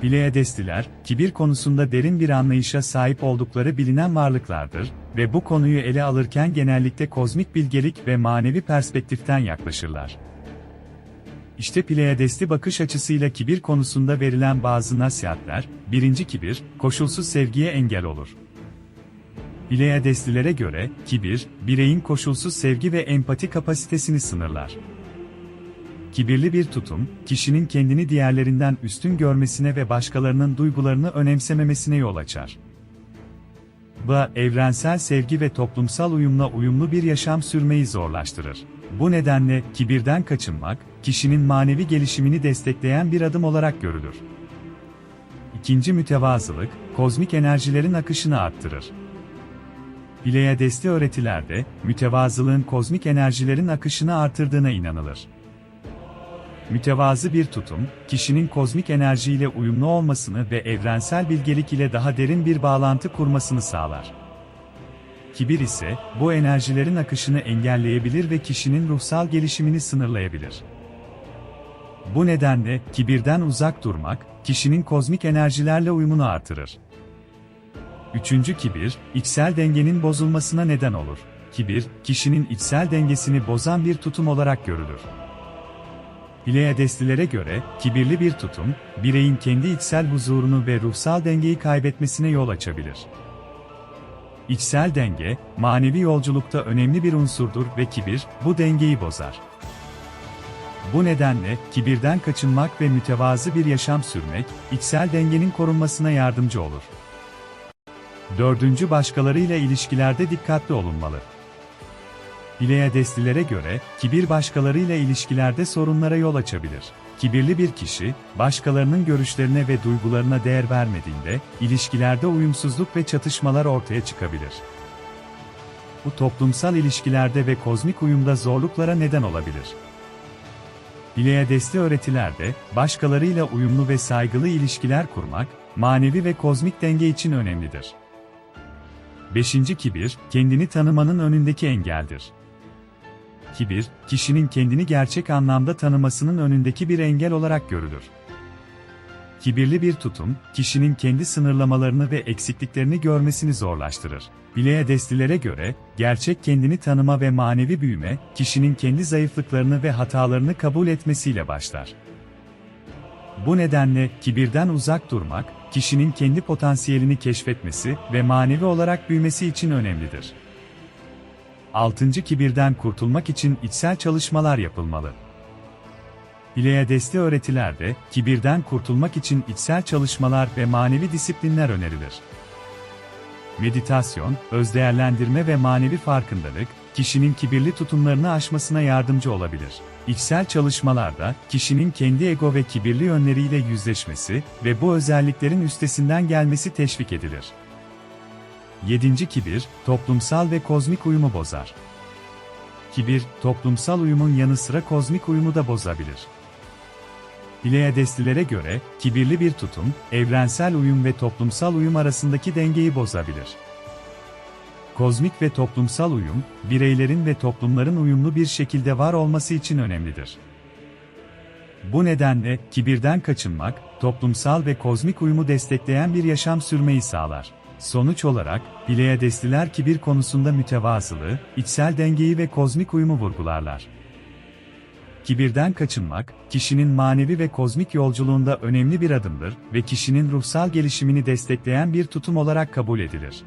Pleiadestiler, kibir konusunda derin bir anlayışa sahip oldukları bilinen varlıklardır ve bu konuyu ele alırken genellikle kozmik bilgelik ve manevi perspektiften yaklaşırlar. İşte Pleiadesti bakış açısıyla kibir konusunda verilen bazı nasihatler, birinci kibir, koşulsuz sevgiye engel olur. Pleiadestilere göre, kibir, bireyin koşulsuz sevgi ve empati kapasitesini sınırlar. Kibirli bir tutum, kişinin kendini diğerlerinden üstün görmesine ve başkalarının duygularını önemsememesine yol açar. Bu, evrensel sevgi ve toplumsal uyumla uyumlu bir yaşam sürmeyi zorlaştırır. Bu nedenle, kibirden kaçınmak, kişinin manevi gelişimini destekleyen bir adım olarak görülür. İkinci mütevazılık, kozmik enerjilerin akışını arttırır. Pleiadesti öğretilerde, mütevazılığın kozmik enerjilerin akışını artırdığına inanılır. Mütevazı bir tutum, kişinin kozmik enerjiyle uyumlu olmasını ve evrensel bilgelik ile daha derin bir bağlantı kurmasını sağlar. Kibir ise, bu enerjilerin akışını engelleyebilir ve kişinin ruhsal gelişimini sınırlayabilir. Bu nedenle, kibirden uzak durmak, kişinin kozmik enerjilerle uyumunu artırır. Üçüncü kibir, içsel dengenin bozulmasına neden olur. Kibir, kişinin içsel dengesini bozan bir tutum olarak görülür. Pleiadestilere göre, kibirli bir tutum, bireyin kendi içsel huzurunu ve ruhsal dengeyi kaybetmesine yol açabilir. İçsel denge, manevi yolculukta önemli bir unsurdur ve kibir, bu dengeyi bozar. Bu nedenle, kibirden kaçınmak ve mütevazı bir yaşam sürmek, içsel dengenin korunmasına yardımcı olur. Dördüncü başkalarıyla ilişkilerde dikkatli olunmalı. Pleiadestilere göre, kibir başkalarıyla ilişkilerde sorunlara yol açabilir. Kibirli bir kişi, başkalarının görüşlerine ve duygularına değer vermediğinde, ilişkilerde uyumsuzluk ve çatışmalar ortaya çıkabilir. Bu toplumsal ilişkilerde ve kozmik uyumda zorluklara neden olabilir. Pleiadesti öğretilerde, başkalarıyla uyumlu ve saygılı ilişkiler kurmak, manevi ve kozmik denge için önemlidir. 5. Kibir, kendini tanımanın önündeki engeldir. Kibir, kişinin kendini gerçek anlamda tanımasının önündeki bir engel olarak görülür. Kibirli bir tutum, kişinin kendi sınırlamalarını ve eksikliklerini görmesini zorlaştırır. Pleiadestilere göre, gerçek kendini tanıma ve manevi büyüme, kişinin kendi zayıflıklarını ve hatalarını kabul etmesiyle başlar. Bu nedenle, kibirden uzak durmak, kişinin kendi potansiyelini keşfetmesi ve manevi olarak büyümesi için önemlidir. 6. Kibirden kurtulmak için içsel çalışmalar yapılmalı. Pleiadesti öğretilerde, kibirden kurtulmak için içsel çalışmalar ve manevi disiplinler önerilir. Meditasyon, özdeğerlendirme ve manevi farkındalık, kişinin kibirli tutumlarını aşmasına yardımcı olabilir. İçsel çalışmalarda, kişinin kendi ego ve kibirli yönleriyle yüzleşmesi ve bu özelliklerin üstesinden gelmesi teşvik edilir. 7. Kibir, toplumsal ve kozmik uyumu bozar. Kibir, toplumsal uyumun yanı sıra kozmik uyumu da bozabilir. Pleiadestilere göre, kibirli bir tutum, evrensel uyum ve toplumsal uyum arasındaki dengeyi bozabilir. Kozmik ve toplumsal uyum, bireylerin ve toplumların uyumlu bir şekilde var olması için önemlidir. Bu nedenle, kibirden kaçınmak, toplumsal ve kozmik uyumu destekleyen bir yaşam sürmeyi sağlar. Sonuç olarak, Pleiadestiler kibir konusunda mütevazılığı, içsel dengeyi ve kozmik uyumu vurgularlar. Kibirden kaçınmak, kişinin manevi ve kozmik yolculuğunda önemli bir adımdır ve kişinin ruhsal gelişimini destekleyen bir tutum olarak kabul edilir.